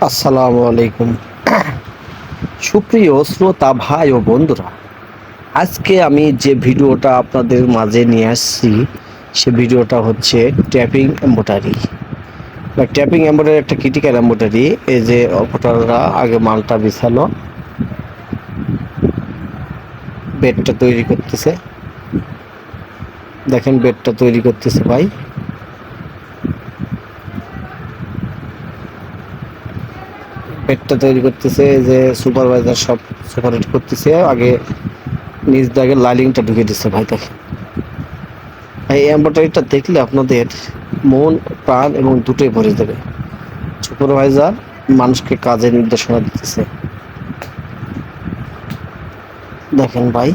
আসসালামু আলাইকুম। সুপ্রিয় শ্রোতা ভাই ও বন্ধুরা, আজকে আমি যে ভিডিওটা আপনাদের মাঝে নিয়ে আসছি, সে ভিডিওটা হচ্ছে ট্যাপিং এম্বোটারি। বা ট্যাপিং এম্বোটারি একটা ক্রিটিক্যাল এম্বোটারি, এই যে অপারেটররা আগে মালটা বিছালো, বেডটা তৈরি করতেছে। দেখেন বেডটা তৈরি করতেছে ভাই। পেটটা তৈরি করতেছে যে সুপারভাইজার সব সেপারেট করতেছে, আগে নিজ দাগে লাইলিংটা ঢুকে দিচ্ছে ভাই তাকে। এই এম্ব্রয়ডারিটা দেখলে আপনাদের মন, প্রাণ এবং দুটোই ভরে দেবে সুপারভাইজার মানুষকে কাজে নির্দেশনা দিতেছে। দেখেন ভাই,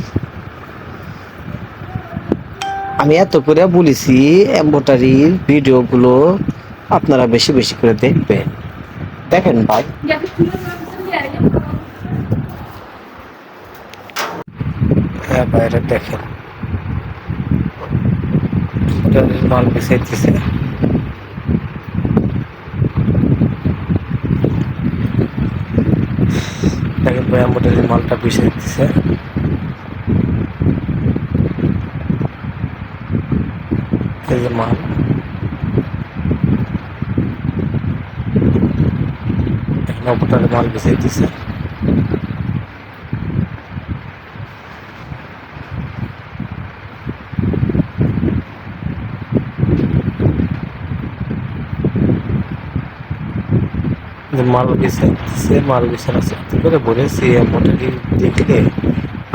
আমি এত করে বলেছি এম্ব্রয়ডারির ভিডিওগুলো আপনারা বেশি বেশি করে দেখবেন। দেখেন ভাই। হ্যাঁ বাইরে দেখেন। মাল বেসাইতেছে দেখেন ভাই হোটেলের মালটা বেসাইতেছে এই মাল। দেখেন হোটেলের মাল বেসাইতেছে যে মাল বিছাইতেছে মাল বিছানা সত্যি করে বলেছি মোটাটি দেখলে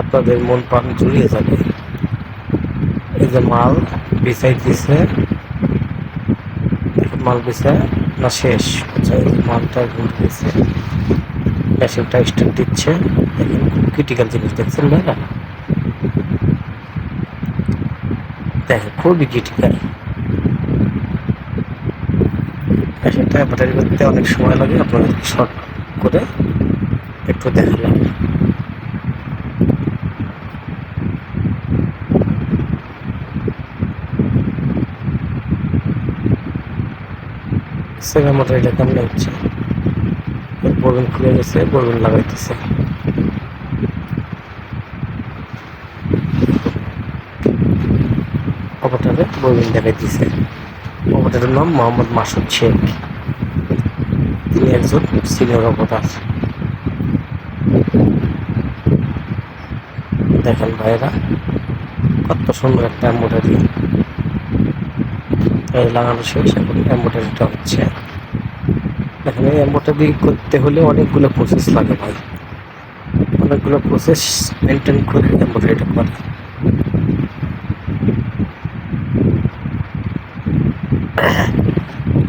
আপনাদের মন প্রাণ জুড়িয়ে যাবে এই যে মাল বিছাইতেছে মাল বিছায় না শেষ এই যে মালটা ঘুরতেছে। স্টার্ট দিচ্ছে। দেখেন, খুব ক্রিটিক্যাল জিনিস, দেখছেন ভাইরা দেখেন, খুবই ক্রিটিক্যাল মেশিনটা ব্যাটারি করতে অনেক সময় লাগে আপনাদের শর্ট করে একটু দেখালাম। সেভেন মোটর এটা কেমন হচ্ছে? বরুণ খুলে গেছে বরুণ লাগাইতেছে। অপরটারে বরুণ দেখাইতেছে। অপরটারের নাম মোহাম্মদ মাসুদ শেখ। তিনি একজন সিনিয়র অবতার। দেখেন ভাইরা কত সুন্দর একটা এম্বোটারি এই লাগানো শেষ এখন এম্বোটারিটা হচ্ছে। এখানে এই এম্বোটারি করতে হলে অনেকগুলো প্রসেস লাগে ভাই। অনেকগুলো প্রসেস মেনটেন করে এম্বোটারিটা করে।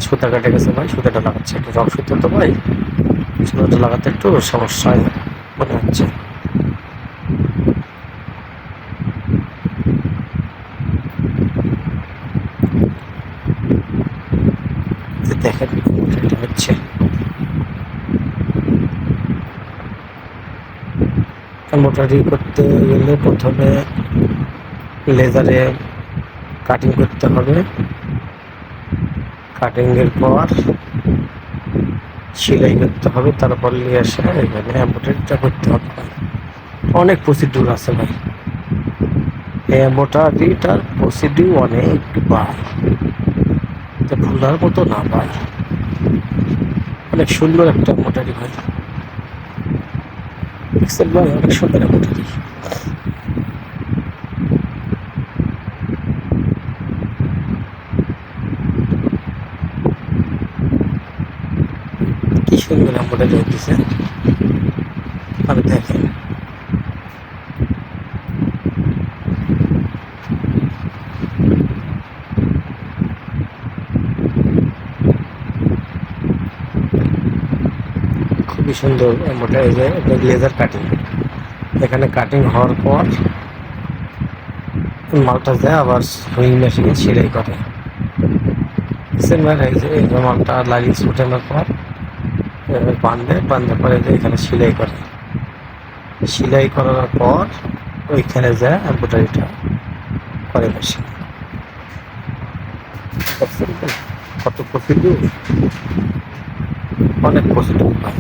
সুতা কাটে গেছে ভাই, সুতাটা লাগাচ্ছে। একটু রং সুতো তো ভাই, সুতাটা লাগাতে একটু সমস্যা মনে হচ্ছে। দেখেন এটা হচ্ছে? মোটারি করতে গেলে প্রথমে লেজারে কাটিং করতে হবে। কাটিং এর পর সেলাই করতে হবে, তারপর নিয়ে এসে এখানে এম্বোটারিটা করতে হবে অনেক প্রসিডিউর আছে ভাই। এই এম্বোটারিটার প্রসিডিউর অনেক ভাই। এটা ভুলার মতো না ভাই অনেক সুন্দর একটা মোটারি ভাই। দেখছেন ভাই, অনেক সুন্দর এম্বোটারি কি সুন্দর এম্বোটারি হইতেছে। আমি দেখেন। সুন্দর এই যে লেজার কাটিং এখানে কাটিং হওয়ার পর মালটা যায় আবার সুইং মেশিনে সেলাই করে। মালটা লাগিয়ে ছুটানোর পর, এবার বাঁধে পরে যে এখানে সেলাই করে। সেলাই করার পর ওইখানে যায় এম্ব্রয়ডারিটা করে মেশিন। কত প্রসিডিউর অনেক পজিটিভ ভাই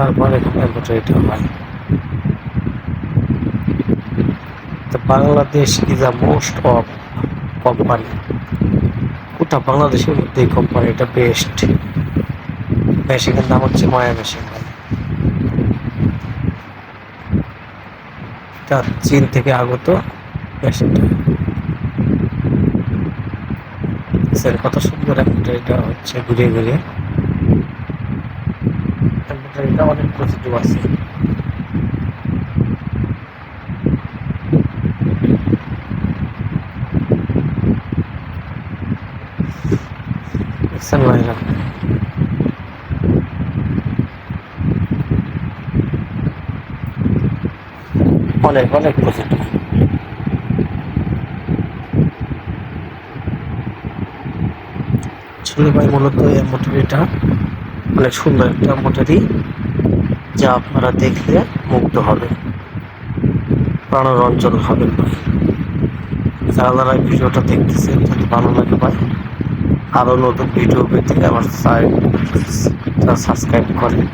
তারপরে এটা ভাই তো Bangladesh is a most of company ওটা বাংলাদেশের মধ্যে এই কোম্পানিটা বেস্ট মেশিনের নাম হচ্ছে মায়া মেশিন এটা চীন থেকে আগত মেশিনটা কত সুন্দর একটা এটা হচ্ছে ঘুরে ঘুরে এটা অনেক পজিটিভ আছে। অনেক অনেক পজিটিভ ছিল ভাই মূলত এই মোটরিটা অনেক সুন্দর একটা মোটরি যা আপনারা দেখলে মুগ্ধ হবে প্রাণরঞ্জন ভাই যারা ভিডিওটা দেখতেছেন যদি ভালো লাগে ভাই। আরও নতুন ভিডিও পেতে আমার সাইট সাবস্ক্রাইব করেন।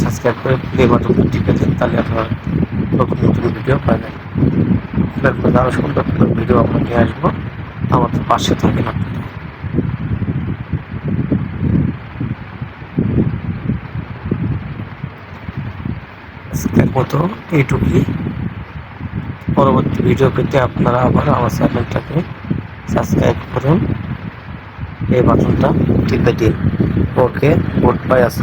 সাবস্ক্রাইব করে প্লে বাটনটা টিপে দেন, তাহলে আপনার নতুন নতুন ভিডিও পাবেন। এরপরে আরও সুন্দর ভিডিও আমরা নিয়ে আসব। আমাদের পাশে থাকেন আপনারা। আজকের মতো এইটুকুই। পরবর্তী ভিডিও পেতে আপনারা আবার আমার চ্যানেলটাকে সাবস্ক্রাইব করুন। এই বাটনটা টিপে দিন। ওকে গুড বাই আসসালাম